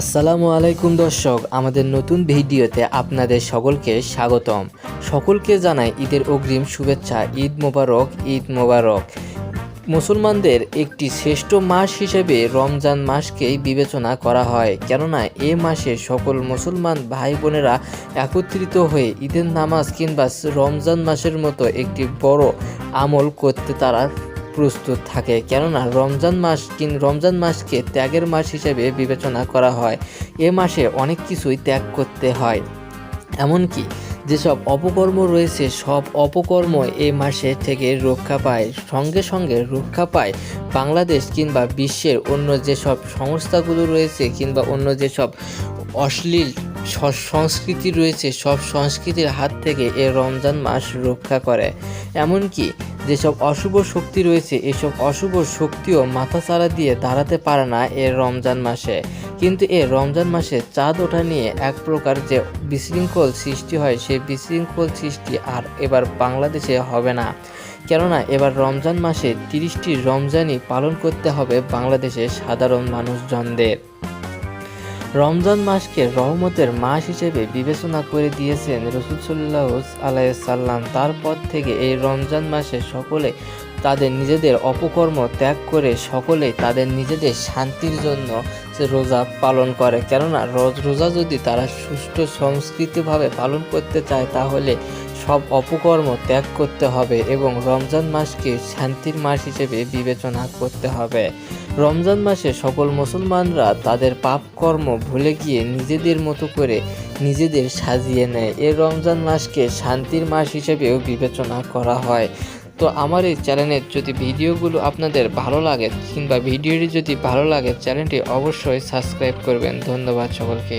আসসালামু আলাইকুম দর্শক, আমাদের নতুন ভিডিওতে আপনাদের সকলকে স্বাগতম। সকলকে জানাই ঈদের অগ্রিম শুভেচ্ছা, ঈদ মোবারক ঈদ মোবারক। মুসলমানদের একটি শ্রেষ্ঠ মাস হিসেবে রমজান মাসকেই বিবেচনা করা হয়, কেননা এ মাসে সকল মুসলমান ভাই বোনেরা একত্রিত হয়ে ঈদের নামাজ কিংবা রমজান মাসের মতো একটি বড় আমল করতে তারা প্রস্তুত থাকে। কেননা রমজান মাস কিন রমজান মাসকে ত্যাগের মাস হিসেবে বিবেচনা করা হয়। এ মাসে অনেক কিছুই ত্যাগ করতে হয়। এমনকি যেসব অপকর্ম রয়েছে, সব অপকর্ম এই মাসে থেকে রক্ষা পায়। সঙ্গে সঙ্গে রক্ষা পায় বাংলাদেশ কিংবা বিশ্বের অন্য যেসব সংস্থাগুলো রয়েছে কিংবা অন্য যেসব অশ্লীল সংস্কৃতি রয়েছে, সব সংস্কৃতির হাত থেকে এ রমজান মাস রক্ষা করে। এমনকি যেসব অশুভ শক্তি রয়েছে, এসব অশুভ শক্তিও মাথাচাড়া দিয়ে দাঁড়াতে পারে না এ রমজান মাসে। কিন্তু এ রমজান মাসে চাঁদ ওঠা নিয়ে এক প্রকার যে বিশৃঙ্খল সৃষ্টি হয় সেই বিশৃঙ্খল সৃষ্টি আর এবার বাংলাদেশে হবে না। কেননা, এবার রমজান মাসে তিরিশটি রমজানই পালন করতে হবে বাংলাদেশের সাধারণ মানুষজনদের। রমজান মাসকে রহমতের মাস হিসেবে বিবেচনা করে দিয়েছেন রসুল সাল্লাহ আলাইসাল্লাম তারপর থেকে এই রমজান মাসে সকলে তাদের নিজেদের অপকর্ম ত্যাগ করে সকলেই তাদের নিজেদের শান্তির জন্য রোজা পালন করে। কেননা রোজা যদি তারা সুষ্ঠু সংস্কৃতিভাবে পালন করতে চায়, তাহলে সব অপকর্ম ত্যাগ করতে হবে এবং রমজান মাসকে শান্তির মাস হিসেবে বিবেচনা করতে হবে। রমজান মাসে সকল মুসলমানরা তাদের পাপ কর্ম ভুলে গিয়ে নিজেদের মতো করে নিজেদের সাজিয়ে নেয়। এই রমজান মাসকে শান্তির মাস হিসেবেও বিবেচনা করা হয়। তো আমার এই চ্যানেলের যদি ভিডিওগুলো আপনাদের ভালো লাগে কিংবা ভিডিওটি যদি ভালো লাগে, চ্যানেলটি অবশ্যই সাবস্ক্রাইব করবেন। ধন্যবাদ সকলকে।